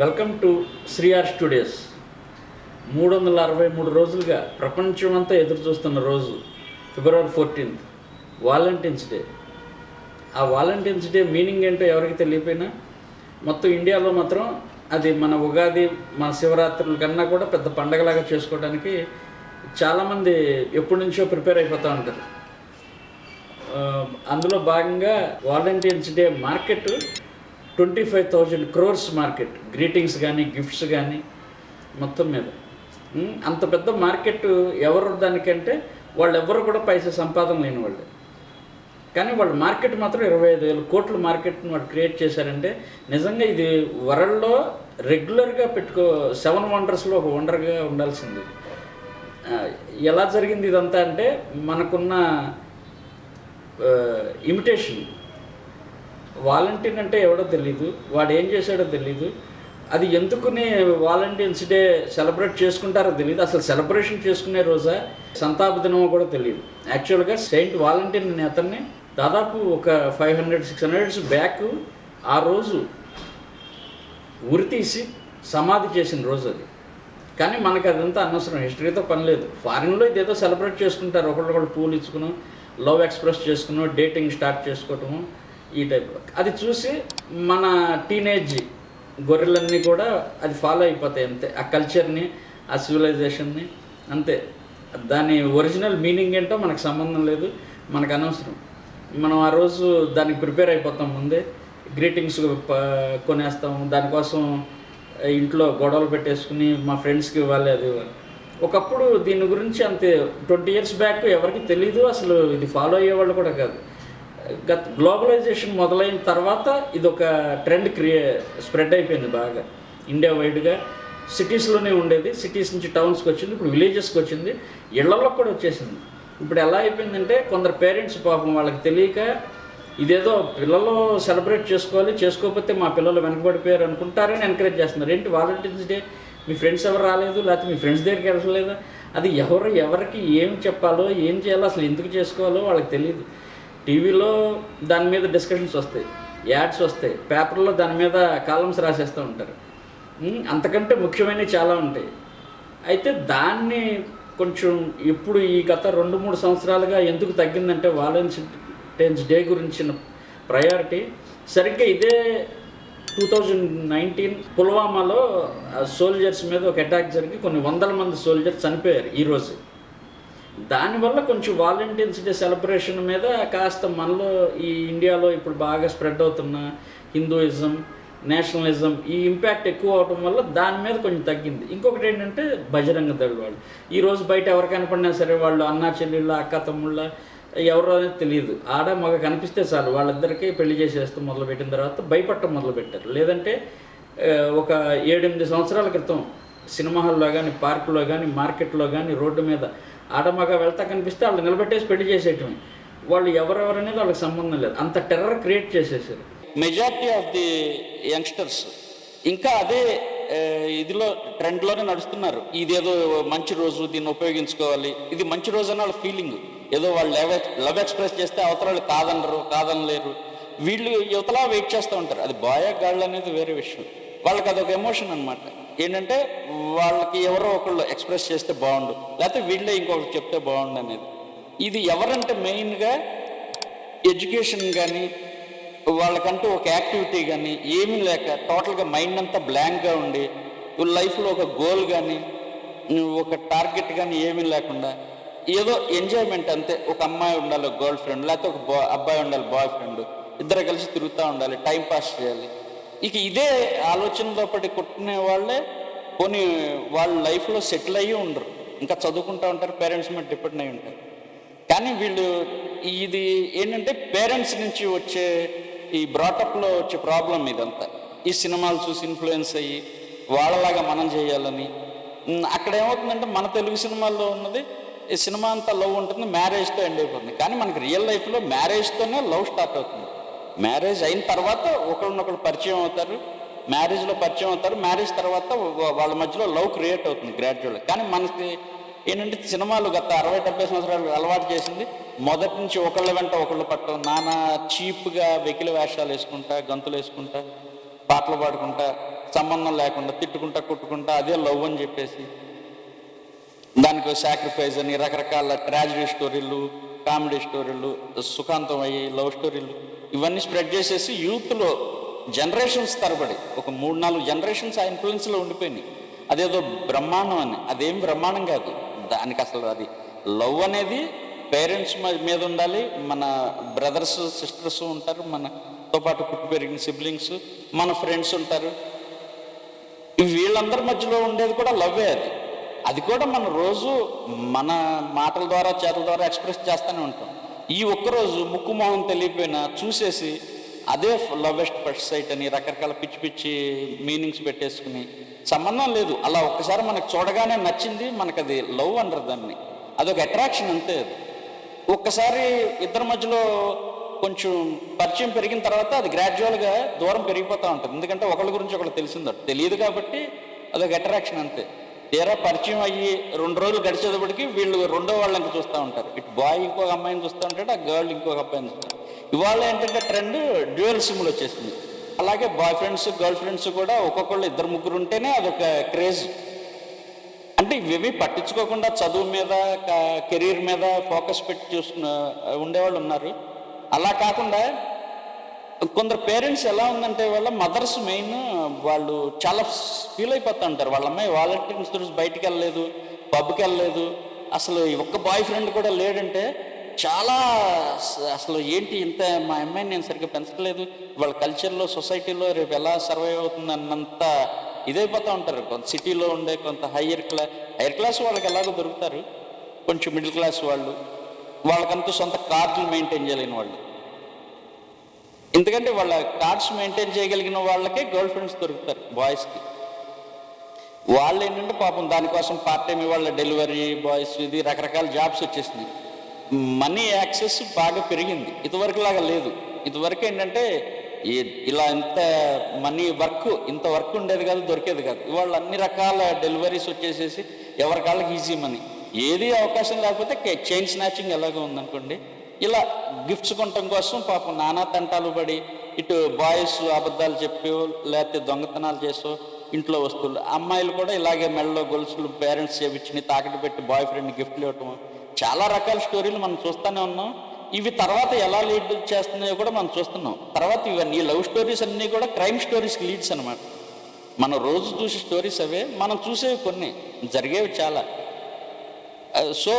Welcome to శ్రీఆర్ studios. మూడు వందల అరవై మూడు రోజులుగా ప్రపంచమంతా ఎదురు చూస్తున్న రోజు ఫిబ్రవరి ఫోర్టీన్త్ వాలంటీన్స్ డే. ఆ వాలంటీన్స్ డే మీనింగ్ ఏంటో ఎవరికి తెలియపోయినా మొత్తం ఇండియాలో మాత్రం అది మన ఉగాది మన శివరాత్రుల కన్నా కూడా పెద్ద పండగలాగా చేసుకోవడానికి చాలామంది ఎప్పటి నుంచో ప్రిపేర్ అయిపోతూ ఉంటారు. అందులో భాగంగా Valentine's Day market twenty five thousand crores market greetings కానీ గిఫ్ట్స్ కానీ మొత్తం మీద. అంత పెద్ద మార్కెట్ ఎవరు దానికంటే వాళ్ళు ఎవరు కూడా పైసా సంపాదన లేని వాళ్ళు. కానీ వాళ్ళు మార్కెట్ మాత్రం ఇరవై ఐదు వేల కోట్ల మార్కెట్ని వాళ్ళు క్రియేట్ చేశారంటే నిజంగా ఇది వరల్డ్లో రెగ్యులర్గా పెట్టుకో సెవెన్ వండర్స్లో ఒక వండర్గా ఉండాల్సింది. ఎలా జరిగింది ఇదంతా అంటే మనకున్న ఇమిటేషన్ వాలంటీర్ అంటే ఎవడో తెలీదు. వాడు ఏం చేశాడో తెలీదు. అది ఎందుకుని వాలంటీర్స్ డే సెలబ్రేట్ చేసుకుంటారో తెలియదు అసలు సెలబ్రేషన్ చేసుకునే రోజా? సంతాప దినమో కూడా తెలియదు యాక్చువల్గా సెయింట్ వాలంటీర్ అనే అతన్ని దాదాపు ఒక five hundred six hundreds back ఆ రోజు ఉరి తీసి సమాధి చేసిన రోజు అది. కానీ మనకు అదంతా అనవసరం. హిస్టరీతో పని లేదు. ఫారిన్లో ఇదేదో సెలబ్రేట్ చేసుకుంటారు. ఒకళ్ళొకళ్ళు పూలు ఇచ్చుకుని లవ్ ఎక్స్ప్రెస్ చేసుకుని డేటింగ్ స్టార్ట్ చేసుకోవటము. ఈ టైప్లో అది చూసి మన టీనేజ్ గొర్రెలన్నీ కూడా అది ఫాలో అయిపోతాయి అంతే. ఆ కల్చర్ని ఆ సివిలైజేషన్ని అంతే. దాని ఒరిజినల్ మీనింగ్ ఏంటో మనకు సంబంధం లేదు మనకు అనవసరం. మనం ఆ రోజు దానికి ప్రిపేర్ అయిపోతాం ముందే గ్రీటింగ్స్ కొనేస్తాము దానికోసం ఇంట్లో గొడవలు పెట్టేసుకుని మా ఫ్రెండ్స్కి ఇవ్వాలి అది ఒకప్పుడు దీని గురించి అంతే. ట్వంటీ ఇయర్స్ బ్యాక్ ఎవరికి తెలీదు అసలు ఇది ఫాలో అయ్యేవాళ్ళు కూడా కాదు. గత గ్లోబలైజేషన్ మొదలైన తర్వాత ఇది ఒక ట్రెండ్ క్రియే స్ప్రెడ్ అయిపోయింది బాగా. ఇండియా వైడ్గా సిటీస్లోనే ఉండేది. సిటీస్ నుంచి టౌన్స్కి వచ్చింది. ఇప్పుడు విలేజెస్కి వచ్చింది. ఇళ్ళలో కూడా వచ్చేసింది. ఇప్పుడు ఎలా అయిపోయిందంటే కొందరు పేరెంట్స్ పాపం వాళ్ళకి తెలియక ఇదేదో పిల్లలు సెలబ్రేట్ చేసుకోవాలి చేసుకోకపోతే మా పిల్లలు వెనకబడిపోయారు అనుకుంటారని ఎంకరేజ్ చేస్తున్నారు. ఏంటి వాలంటీర్స్ డే మీ ఫ్రెండ్స్ ఎవరు రాలేదు? లేకపోతే మీ ఫ్రెండ్స్ దగ్గరికి వెళ్ళలేదు అది ఎవరు ఎవరికి ఏం చెప్పాలో ఏం చేయాలో అసలు ఎందుకు చేసుకోవాలో వాళ్ళకి తెలియదు టీవీలో దాని మీద డిస్కషన్స్ వస్తాయి యాడ్స్ వస్తాయి పేపర్లో దాని మీద కాలమ్స్ రాసేస్తూ ఉంటారు. అంతకంటే ముఖ్యమైనవి చాలా ఉంటాయి. అయితే దాన్ని కొంచెం ఇప్పుడు ఈ గత రెండు మూడు సంవత్సరాలుగా ఎందుకు తగ్గిందంటే వాలంటైన్స్ డే గురించిన ప్రయారిటీ. సరిగ్గా ఇదే టూ థౌజండ్ నైన్టీన్ పుల్వామాలో సోల్జర్స్ మీద ఒక అటాక్ జరిగి కొన్ని వందల మంది సోల్జర్స్ చనిపోయారు ఈరోజు దానివల్ల కొంచెం వాలంటీర్స్ డే సెలబ్రేషన్ మీద కాస్త మనలో ఈ ఇండియాలో ఇప్పుడు బాగా స్ప్రెడ్ అవుతున్న హిందూయిజం నేషనలిజం ఈ ఇంపాక్ట్ ఎక్కువ అవడం వల్ల దాని మీద కొంచెం తగ్గింది. ఇంకొకటి ఏంటంటే బజరంగ దళ వాళ్ళు. ఈరోజు బయట ఎవరు కనపడినా సరే వాళ్ళు అన్నా చెల్లెళ్ళ అక్క తమ్ముళ్ళ ఎవరో అనేది తెలియదు. ఆడ మగ కనిపిస్తే చాలు. వాళ్ళిద్దరికీ పెళ్ళి చేసేస్తూ మొదలుపెట్టిన తర్వాత భయపడటం మొదలుపెట్టారు. లేదంటే ఒక ఏడెనిమిది సంవత్సరాల క్రితం సినిమా హాల్లో కానీ పార్కులో కానీ మార్కెట్లో కానీ రోడ్డు మీద ఆడమగ వెళ్తా కనిపిస్తే వాళ్ళు నిలబెట్టేసి పెళ్ళి చేసేయటం. వాళ్ళు ఎవరెవరు అనేది వాళ్ళకి సంబంధం లేదు. అంత టెర్రర్ క్రియేట్ చేసేసారు. మెజారిటీ ఆఫ్ ది యంగ్స్టర్స్ ఇంకా అదే ఇదిలో ట్రెండ్లోనే నడుస్తున్నారు. ఇదేదో మంచి రోజు దీన్ని ఉపయోగించుకోవాలి. ఇది మంచి రోజు అని వాళ్ళ ఫీలింగ్ ఏదో వాళ్ళు లవ్ లవ్ ఎక్స్ప్రెస్ చేస్తే అవతల వాళ్ళు కాదనరు కాదనలేరు. వీళ్ళు యువతలా వెయిట్ చేస్తూ ఉంటారు. అది బాయ్ గాళ్ళు అనేది వేరే విషయం. వాళ్ళకి అదొక ఎమోషన్ అనమాట ఏంటంటే వాళ్ళకి ఎవరో ఒకళ్ళు ఎక్స్ప్రెస్ చేస్తే బాగుండు. లేకపోతే వీళ్ళే ఇంకొకటి చెప్తే బాగుండు అనేది. ఇది ఎవరంటే మెయిన్గా ఎడ్యుకేషన్ కానీ వాళ్ళకంటూ ఒక యాక్టివిటీ కానీ ఏమీ లేక టోటల్గా మైండ్ అంతా బ్లాంక్గా ఉండి లైఫ్లో ఒక గోల్ కానీ ఒక టార్గెట్ కానీ ఏమీ లేకుండా ఏదో ఎంజాయ్మెంట్ అంతే. ఒక అమ్మాయి ఉండాలి ఒక గర్ల్ ఫ్రెండ్ లేకపోతే ఒక అబ్బాయి ఉండాలి బాయ్ ఫ్రెండ్ ఇద్దరు కలిసి తిరుగుతూ ఉండాలి టైం పాస్ చేయాలి. ఇక ఇదే ఆలోచనలో పడి కుట్టునే వాళ్ళే కొన్ని వాళ్ళ లైఫ్లో సెటిల్ అయ్యి ఉండరు. ఇంకా చదువుకుంటూ ఉంటారు పేరెంట్స్ మీద డిపెండ్ అయి ఉంటారు. కానీ వీళ్ళు ఇది ఏంటంటే పేరెంట్స్ నుంచి వచ్చే ఈ బ్రాటప్లో వచ్చే ప్రాబ్లం ఇదంతా. ఈ సినిమాలు చూసి ఇన్ఫ్లుయెన్స్ అయ్యి వాళ్ళలాగా మనం చేయాలని. అక్కడ ఏమవుతుందంటే మన తెలుగు సినిమాల్లో ఉన్నది ఈ సినిమా అంతా లవ్ ఉంటుంది మ్యారేజ్తో ఎండ్ అయిపోతుంది. కానీ మనకి రియల్ లైఫ్లో మ్యారేజ్తోనే లవ్ స్టార్ట్ అవుతుంది. మ్యారేజ్ అయిన తర్వాత ఒకరినొకరు పరిచయం అవుతారు మ్యారేజ్లో పరిచయం అవుతారు మ్యారేజ్ తర్వాత వాళ్ళ మధ్యలో లవ్ క్రియేట్ అవుతుంది గ్రాడ్యువల్ కానీ మనకి ఏంటంటే సినిమాలు గత అరవై డెబ్బై సంవత్సరాలు అలవాటు చేసింది మొదటి నుంచి ఒకళ్ళ వెంట ఒకళ్ళు పట్టడం నానా చీప్గా వెకిలి వేషాలు వేసుకుంటా గంతులు వేసుకుంటా పాటలు పాడుకుంటా సంబంధం లేకుండా తిట్టుకుంటా కొట్టుకుంటా అదే లవ్ అని చెప్పేసి దానికి సాక్రిఫైస్ అని రకరకాల ట్రాజడీ స్టోరీలు కామెడీ స్టోరీలు సుఖాంతం అయ్యి లవ్ స్టోరీలు ఇవన్నీ స్ప్రెడ్ చేసేసి యూత్లో జనరేషన్స్ తరబడి ఒక మూడు నాలుగు జనరేషన్స్ ఆ ఇన్ఫ్లుయెన్స్లో ఉండిపోయినాయి. అదేదో బ్రహ్మాండం అని. అదేం బ్రహ్మాండం కాదు. దానికి అసలు అది లవ్ అనేది పేరెంట్స్ మీద ఉండాలి మన బ్రదర్స్ సిస్టర్స్ ఉంటారు మనతో పాటు పుట్టి పెరిగిన సిబ్లింగ్స్ మన ఫ్రెండ్స్ ఉంటారు. వీళ్ళందరి మధ్యలో ఉండేది కూడా లవ్వే అది. అది కూడా మన రోజు మన మాటల ద్వారా చేతల ద్వారా ఎక్స్ప్రెస్ చేస్తూనే ఉంటాం. ఈ ఒక్కరోజు ముక్కు మొహం తెలియపోయినా చూసేసి అదే లవెస్ట్ ఫస్ట్ సైట్ అని రకరకాల పిచ్చి పిచ్చి మీనింగ్స్ పెట్టేసుకుని సంబంధం లేదు. అలా ఒక్కసారి మనకు చూడగానే నచ్చింది మనకు అది లవ్ అంటారు దాన్ని. అదొక అట్రాక్షన్ అంతే అది. ఒక్కసారి ఇద్దరి మధ్యలో కొంచెం పరిచయం పెరిగిన తర్వాత అది గ్రాడ్యువల్గా దూరం పెరిగిపోతూ ఉంటుంది. ఎందుకంటే ఒకళ్ళ గురించి ఒకళ్ళు తెలిసిందో తెలియదు కాబట్టి అదొక అట్రాక్షన్ అంతే. తీరా పరిచయం అయ్యి రెండు రోజులు గడిచేటప్పటికి వీళ్ళు రెండో వాళ్ళని చూస్తూ ఉంటారు. ఇటు బాయ్ ఇంకొక అమ్మాయిని చూస్తూ ఉంటాడు ఆ గర్ల్ ఇంకొక అబ్బాయిని చూస్తారు ఇవాళ ఏంటంటే ట్రెండ్ డ్యూయల్ సిమ్లు వచ్చేసింది. అలాగే బాయ్ ఫ్రెండ్స్ గర్ల్ ఫ్రెండ్స్ కూడా ఒక్కొక్కళ్ళు ఇద్దరు ముగ్గురు ఉంటేనే అదొక క్రేజ్. అంటే ఇవేవి పట్టించుకోకుండా చదువు మీద కెరీర్ మీద ఫోకస్ పెట్టి చూసుకున్న ఉండేవాళ్ళు ఉన్నారు. అలా కాకుండా కొందరు పేరెంట్స్ ఎలా ఉందంటే వాళ్ళ మదర్స్ మెయిన్ వాళ్ళు చాలా ఫీల్ అయిపోతూ ఉంటారు. వాళ్ళ అమ్మాయి వాలంటీర్స్ చూసి బయటికి వెళ్ళలేదు పబ్కి వెళ్ళలేదు. అసలు ఒక్క బాయ్ ఫ్రెండ్ కూడా లేడంటే చాలా అసలు ఏంటి ఇంత మా అమ్మాయిని నేను సరిగ్గా పెంచట్లేదు. వాళ్ళ కల్చర్లో సొసైటీలో రేపు ఎలా సర్వైవ్ అవుతుంది అన్నంత ఇదైపోతూ ఉంటారు. కొంత సిటీలో ఉండే కొంత హయ్యర్ క్లాస్ హైయర్ క్లాస్ వాళ్ళకి ఎలాగో దొరుకుతారు. కొంచెం మిడిల్ క్లాస్ వాళ్ళు. వాళ్ళకంతా సొంత కార్డులు మెయింటైన్ చేయలేని వాళ్ళు. ఎందుకంటే వాళ్ళ కార్డ్స్ మెయింటైన్ చేయగలిగిన వాళ్ళకే గర్ల్ ఫ్రెండ్స్ దొరుకుతారు బాయ్స్కి. వాళ్ళు ఏంటంటే పాపం దానికోసం పార్ట్ టైం వాళ్ళ డెలివరీ బాయ్స్ ఇది రకరకాల జాబ్స్ వచ్చేసింది. మనీ యాక్సెస్ బాగా పెరిగింది. ఇదివరకు లాగా లేదు. ఇదివరకు ఏంటంటే ఇలా ఇంత మనీ వర్క్ ఇంత వర్క్ ఉండేది కాదు దొరికేది కాదు. ఇవాళ అన్ని రకాల డెలివరీస్ వచ్చేసేసి ఎవరి కాళ్ళకి ఈజీ మనీ ఏది అవకాశం లేకపోతే చైన్ స్నాచింగ్ ఎలాగో ఉందనుకోండి. ఇలా గిఫ్ట్స్ కొనటం కోసం పాపం నానా తంటాలు పడి ఇటు బాయ్స్ అబద్ధాలు చెప్పి లేకపోతే దొంగతనాలు చేసో ఇంట్లో వస్తువులు. అమ్మాయిలు కూడా ఇలాగే మెడలో గొలుసులు పేరెంట్స్ చేపించి తాకట్టు పెట్టి బాయ్ ఫ్రెండ్ గిఫ్ట్లు ఇవ్వటం చాలా రకాల స్టోరీలు మనం చూస్తూనే ఉన్నాం. ఇవి తర్వాత ఎలా లీడ్ చేస్తున్నాయో కూడా మనం చూస్తున్నాం. తర్వాత ఇవన్నీ లవ్ స్టోరీస్ అన్నీ కూడా క్రైమ్ స్టోరీస్కి లీడ్స్ అనమాట మనం రోజు చూసే స్టోరీస్ అవే మనం చూసేవి కొన్ని. జరిగేవి చాలా. సో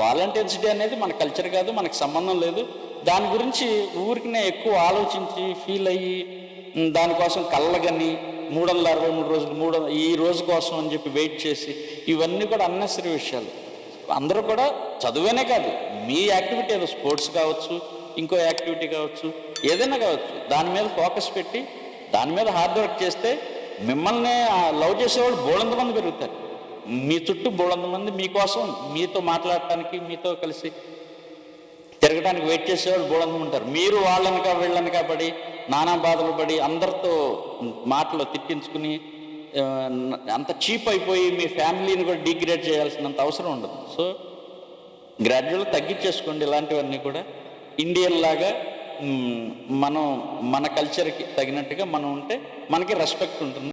వాలంటీర్స్ డే అనేది మన కల్చర్ కాదు మనకు సంబంధం లేదు. దాని గురించి ఊరికినే ఎక్కువ ఆలోచించి ఫీల్ అయ్యి దానికోసం కళ్ళగని మూడు వందల అరవై మూడు రోజులు మూడు ఈ రోజు కోసం అని చెప్పి వెయిట్ చేసి ఇవన్నీ కూడా అన్నెసరీ విషయాలు. అందరూ కూడా చదువేనే కాదు మీ యాక్టివిటీ ఏదో స్పోర్ట్స్ కావచ్చు ఇంకో యాక్టివిటీ కావచ్చు ఏదైనా కావచ్చు దాని మీద ఫోకస్ పెట్టి దాని మీద హార్డ్ వర్క్ చేస్తే మిమ్మల్ని లవ్ చేసేవాళ్ళు బోళంత మంది పెరుగుతారు. మీ చుట్టూ బోళంత మంది మీకోసం మీతో మాట్లాడటానికి మీతో కలిసి తిరగడానికి వెయిట్ చేసేవాళ్ళు బోళంత ఉంటారు. మీరు వాళ్ళనిక వీళ్ళనిక పడి నానా బాధలు పడి అందరితో మాటలు తిట్టించుకుని అంత చీప్ అయిపోయి మీ ఫ్యామిలీని కూడా డిగ్రేడ్ చేయాల్సినంత అవసరం ఉండదు. సో గ్రాడ్యువల్గా తగ్గించేసుకోండి ఇలాంటివన్నీ కూడా. ఇండియన్ లాగా మనం మన కల్చర్కి తగినట్టుగా మనం ఉంటే మనకి రెస్పెక్ట్ ఉంటుంది.